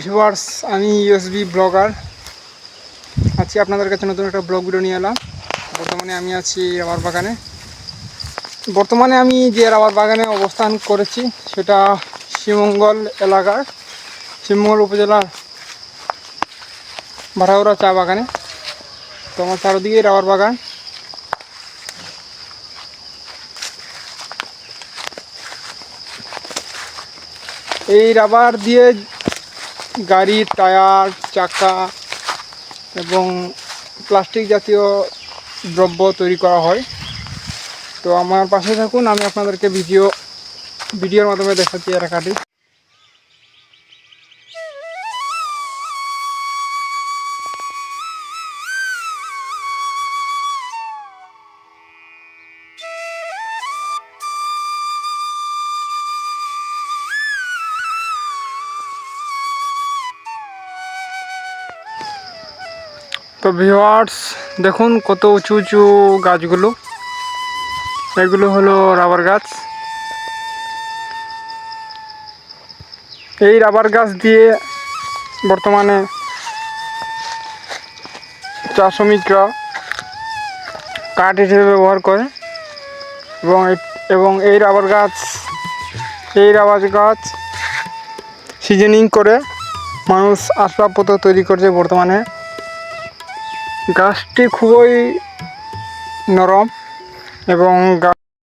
Viewers আমি USB blogger আছি আপনাদের কাছে নতুন একটা ব্লগ ভিডিও নিয়ে এলাম। বর্তমানে আমি আছি রাবার বাগানে। বর্তমানে আমি যে রাবার বাগানে অবস্থান করেছি, সেটা শ্রীমঙ্গল এলাকার শ্রীমঙ্গল উপজেলার ভাড়াউড়া চা বাগানে। তো আমার চারদিকে রাবার বাগান। এই রাবার দিয়ে গাড়ির টায়ার, চাকা এবং প্লাস্টিক জাতীয় দ্রব্য তৈরি করা হয়। তো আমার পাশে থাকুন, আমি আপনাদেরকে ভিডিও, ভিডিওর মাধ্যমে দেখাচ্ছি এলাকাটি। তো ভিওয়ার্স দেখুন কত উঁচু উঁচু গাছগুলো। এগুলো হলো রাবার গাছ। এই রাবার গাছ দিয়ে বর্তমানে চা শ্রমিকরা কাঠ হিসেবে ব্যবহার করে এবং এবং এই রাবার গাছ, এই রাবার গাছ সিজনিং করে মানুষ আসবাবপত্র তৈরি করছে বর্তমানে। গাছটি খুবই নরম এবং